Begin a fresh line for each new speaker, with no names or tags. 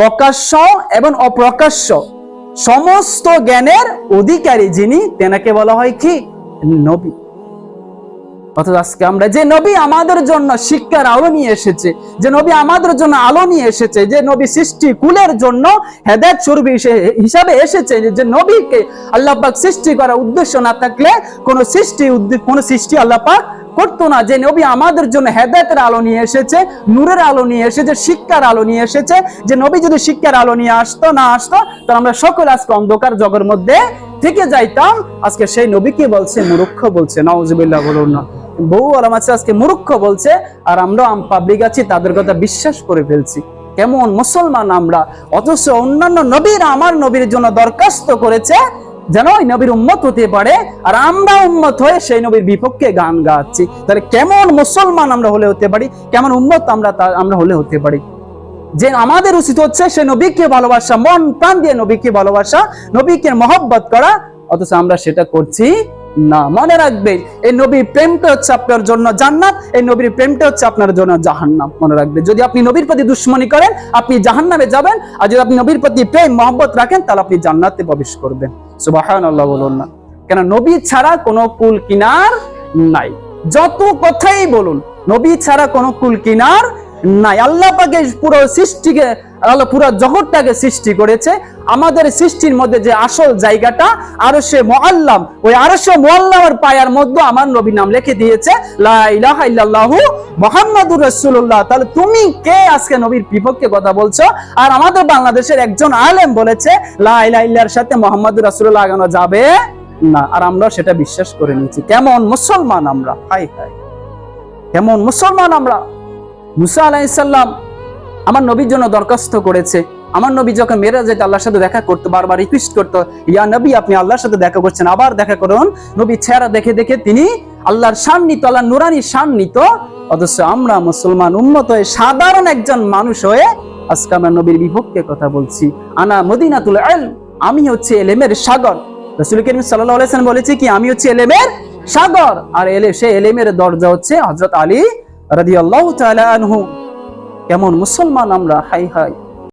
প্রকাশ্য এবং অপ্রকাশ্য সমস্ত জ্ঞানের অধিকারী যিনি, তেনাকে বলা হয় কি? নবী। অথচ আজকে আমরা যে নবী আমাদের জন্য শিক্ষার আলো নিয়ে এসেছে, যে নবী আমাদের জন্য আলো নিয়ে এসেছে, যে নবী সৃষ্টি কুলের জন্য হেদায়ত স্বরূপ হিসাবে এসেছে, যে- নবীকে আল্লাহ পাক সৃষ্টি করার উদ্দেশ্য না থাকলে কোন সৃষ্টি কোন সৃষ্টি আল্লাহ পাক করতো না, যে নবী আমাদের জন্য হেদায়তের আলো নিয়ে এসেছে, নূরের আলো নিয়ে এসেছে, শিক্ষার আলো নিয়ে এসেছে। যে নবী যদি শিক্ষার আলো নিয়ে আসতো, না আসতো, তাহলে আমরা সকল আজকে অন্ধকার জগের মধ্যে থেকে যাইতাম। আজকে সেই নবীকে বলছে? মূর্খ বলছে নওয়াজুবিল্লাহ বলুন না। বহু আলম আছে আজকে মূর্খ বলছে, আর আমরা পাবলিক আছি, তাদের কথা বিশ্বাস করে ফেলছি। কেমন মুসলমান আমরা, অথচ অন্যান্য নবীরা আমার নবীর জন্য দরখাস্ত করেছে যেন ওই নবীর উম্মত হতে পারে। আর আমরা উম্মত হয়ে সেই নবীর বিপক্ষে গান গাচ্ছি। তাহলে কেমন মুসলমান আমরা হলে হতে পারি? কেমন উম্মত আমরা আমরা হলে হতে পারি? যে আমাদের উচিত হচ্ছে সে নবীকে ভালোবাসা, মন প্রাণ দিয়ে নবীকে ভালোবাসা, নবীকে মহব্বত করা। অথচ আমরা সেটা করছি না। মনে রাখবেন, এই নবীর প্রেমটা হচ্ছে আপনার জন্য জান্নাত, এই নবীর প্রেমটা হচ্ছে আপনার জন্য জাহান্নাম। মনে রাখবেন, যদি আপনি নবীর প্রতি দুশ্মনী করেন, আপনি জাহান্নামে যাবেন। আর যদি আপনি নবীর প্রতি প্রেম, মহব্বত রাখেন, তাহলে আপনি জান্নাতে প্রবেশ করবেন। সুবাহান বলুন না। কেন নবী ছাড়া কোনো কুল কিনার নাই। যত কথাই বলুন, নবী ছাড়া কোনো কুল কিনার নাই। আল্লাহ পাকে পুরো সৃষ্টিকে, আল্লাহ পুরো জগৎটাকে সৃষ্টি করেছে। আমাদের সৃষ্টির মধ্যে যে আসল জায়গাটা, আরও সে মোয়াল্লাম ওই আরও সে মোয়াল্লামের পায়ার মধ্যে আমার নবী নাম লিখে দিয়েছে মুহাম্মাদুর রাসূলুল্লাহ। তাহলে তুমি কে আজকে নবীর বিপক্ষে কথা বলছো? আর আমাদের বাংলাদেশের একজন আলেম বলেছে, লা ইলাহা সাথে মুহাম্মাদুর রাসূলুল্লাহ লাগানো যাবে না। আর আমরা সেটা বিশ্বাস করে নিয়েছি। কেমন মুসলমান আমরা? হাই হাই কেমন মুসলমান আমরা? মুসা আলাইসাল্লাম আমার নবীর জন্য দরখাস্ত করেছে। আমার নবী যখন মেয়েরা যেতে আল্লাহর সাথে দেখা করতো, বারবার রিকোয়েস্ট করতো, ইয়া নবী, আপনি আল্লাহর সাথে দেখা করছেন, আবার দেখা করুন। নবী ছেঁড়া দেখে দেখে তিনি আল্লাহর শান নিত আল্লাহ নুরানি শান নিত অথচ আমরা মুসলমান উন্নত হয়ে সাধারণ একজন মানুষ হয়ে আজকে আমরা নবীর বিপক্ষে কথা বলছি। আনা মদিনাতুল আল আমি হচ্ছে এলেমের সাগর। রসুল করিম সাল্লাহ আলাইসাল্লাম বলেছে কি, আমি হচ্ছে এলেমের সাগর। আর এলে সে এলেমের দরজা হচ্ছে হজরত আলী রাদিয়াল্লাহু তাআলা আনহু কেমন মুসলমান আমরা হাই হাই।